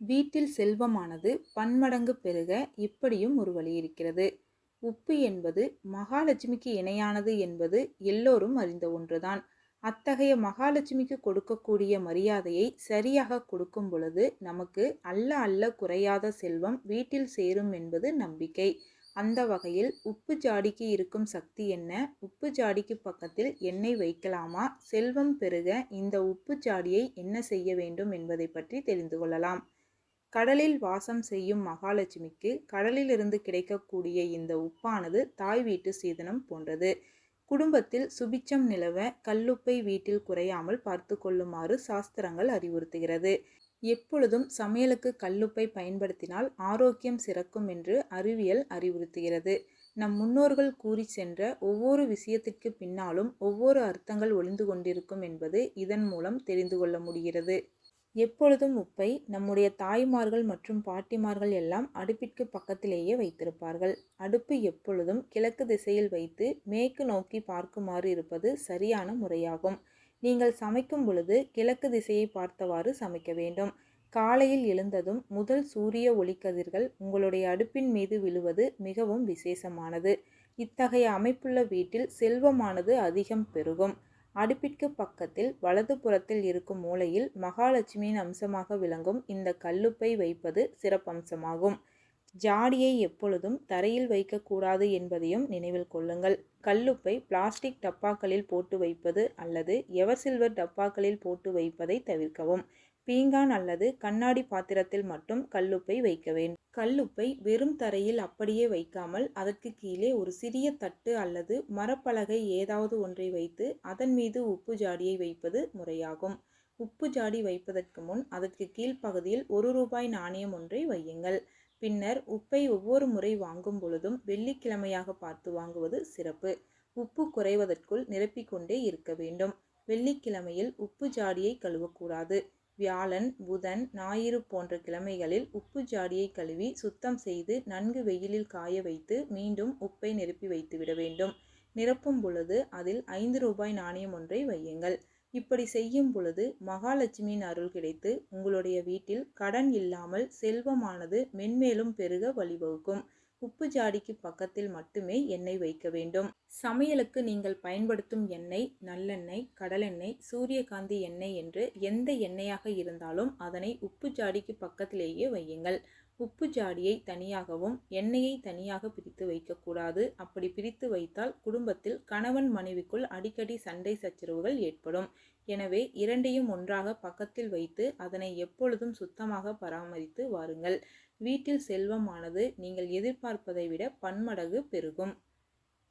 வீட்டில் செல்வமானது பன்மடங்கு பெருக இப்படியும் ஒரு வழி இருக்கிறது. உப்பு என்பது மகாலட்சுமிக்கு இணையானது என்பது எல்லோரும் அறிந்த ஒன்றுதான். அத்தகைய மகாலட்சுமிக்கு கொடுக்கக்கூடிய மரியாதையை சரியாக கொடுக்கும் பொழுது நமக்கு அல்ல அல்ல குறையாத செல்வம் வீட்டில் சேரும் என்பது நம்பிக்கை. அந்த வகையில் உப்பு ஜாடிக்கு இருக்கும் சக்தி என்ன? உப்பு ஜாடிக்கு பக்கத்தில் எண்ணெய் வைக்கலாமா? செல்வம் பெருக இந்த உப்பு ஜாடியை என்ன செய்ய வேண்டும் என்பதை பற்றி தெரிந்து கொள்ளலாம். கடலில் வாசம் செய்யும் மகாலட்சுமிக்கு கடலிலிருந்து கிடைக்கக்கூடிய இந்த உப்பானது தாய் வீட்டு சீதனம் போன்றது. குடும்பத்தில் சுபிச்சம் நிலவ கல்லுப்பை வீட்டில் குறையாமல் பார்த்து கொள்ளுமாறு சாஸ்திரங்கள் அறிவுறுத்துகிறது. எப்பொழுதும் சமையலுக்கு கல்லுப்பை பயன்படுத்தினால் ஆரோக்கியம் சிறக்கும் என்று அறிவியல் அறிவுறுத்துகிறது. நம் முன்னோர்கள் கூறி சென்ற ஒவ்வொரு விஷயத்திற்கு பின்னாலும் ஒவ்வொரு அர்த்தங்கள் ஒளிந்து கொண்டிருக்கும் என்பது இதன் மூலம் தெரிந்து கொள்ள முடிகிறது. எப்பொழுதும் உப்பை நம்முடைய தாய்மார்கள் மற்றும் பாட்டிமார்கள் எல்லாம் அடுப்பிற்கு பக்கத்திலேயே வைத்திருப்பார்கள். அடுப்பு எப்பொழுதும் கிழக்கு திசையில் வைத்து மேற்கு நோக்கி பார்க்குமாறு இருப்பது சரியான முறையாகும். நீங்கள் சமைக்கும் பொழுது கிழக்கு திசையை பார்த்தவாறு சமைக்க வேண்டும். காலையில் எழுந்ததும் முதல் சூரிய ஒளிக்கதிர்கள் உங்களுடைய அடுப்பின் மீது விழுவது மிகவும் விசேஷமானது. இத்தகைய அமைப்புள்ள வீட்டில் செல்வமானது அதிகம் பெருகும். அடுப்பிற்கு பக்கத்தில் வலது புறத்தில் இருக்கும் மூலையில் மகாலட்சுமியின் அம்சமாக விளங்கும் இந்த கல்லுப்பை வைப்பது சிறப்பம்சமாகும் ஜாடியை எப்பொழுதும் தரையில் வைக்கக்கூடாது என்பதையும் நினைவில் கொள்ளுங்கள். கல்லுப்பை பிளாஸ்டிக் டப்பாக்களில் போட்டு வைப்பது அல்லது எவர் சில்வர் டப்பாக்களில் போட்டு வைப்பதை தவிர்க்கவும். பீங்கான் அல்லது கண்ணாடி பாத்திரத்தில் மட்டும் கல்லுப்பை வைக்க வேண்டும் கல்லுப்பை வெறும் தரையில் அப்படியே வைக்காமல் அதற்கு கீழே ஒரு சிறிய தட்டு அல்லது மரப்பலகை ஏதாவது ஒன்றை வைத்து அதன் மீது உப்பு ஜாடியை வைப்பது முறையாகும். உப்பு ஜாடி வைப்பதற்கு முன் அதற்கு கீழ்ப்பகுதியில் ஒரு ரூபாய் நாணயம் ஒன்றை வையுங்கள். பின்னர் உப்பை ஒவ்வொரு முறை வாங்கும் பொழுதும் வெள்ளிக்கிழமையாக பார்த்து வாங்குவது சிறப்பு. உப்பு குறைவதற்குள் நிரப்பிக்கொண்டே இருக்க வேண்டும். வெள்ளிக்கிழமையில் உப்பு ஜாடியை கழுவக்கூடாது. வியாழன் புதன் ஞாயிறு போன்ற கிழமைகளில் உப்பு ஜாடியை கழுவி சுத்தம் செய்து நன்கு வெயிலில் காய வைத்து மீண்டும் உப்பை நிரப்பி வைத்துவிட வேண்டும். நிரப்பும் பொழுது அதில் ஐந்து ரூபாய் நாணயம் ஒன்றை வையுங்கள். இப்படி செய்யும் பொழுது மகாலட்சுமியின் அருள் கிடைத்து உங்களுடைய வீட்டில் கடன் இல்லாமல் செல்வமானது மென்மேலும் பெருக வழிவகுக்கும். உப்பு ஜாடிக்கு பக்கத்தில் மட்டுமே எண்ணெய் வைக்க வேண்டும். சமையலுக்கு நீங்கள் பயன்படுத்தும் எண்ணெய் நல்லெண்ணெய் கடலெண்ணெய் சூரியகாந்தி எண்ணெய் என்று எந்த எண்ணெயாக இருந்தாலும் அதனை உப்பு ஜாடிக்கு பக்கத்திலேயே வையுங்கள். உப்பு ஜாடியை தனியாகவும் எண்ணெயை தனியாக பிரித்து வைக்கக்கூடாது. அப்படி பிரித்து வைத்தால் குடும்பத்தில் கணவன் மனைவிக்குள் அடிக்கடி சண்டை சச்சரவுகள் ஏற்படும். எனவே இரண்டையும் ஒன்றாக பக்கத்தில் வைத்து அதனை எப்பொழுதும் சுத்தமாக பராமரித்து வாருங்கள். வீட்டில் செல்வமானது நீங்கள் எதிர்பார்ப்பதை விட பன்மடங்கு பெருகும்.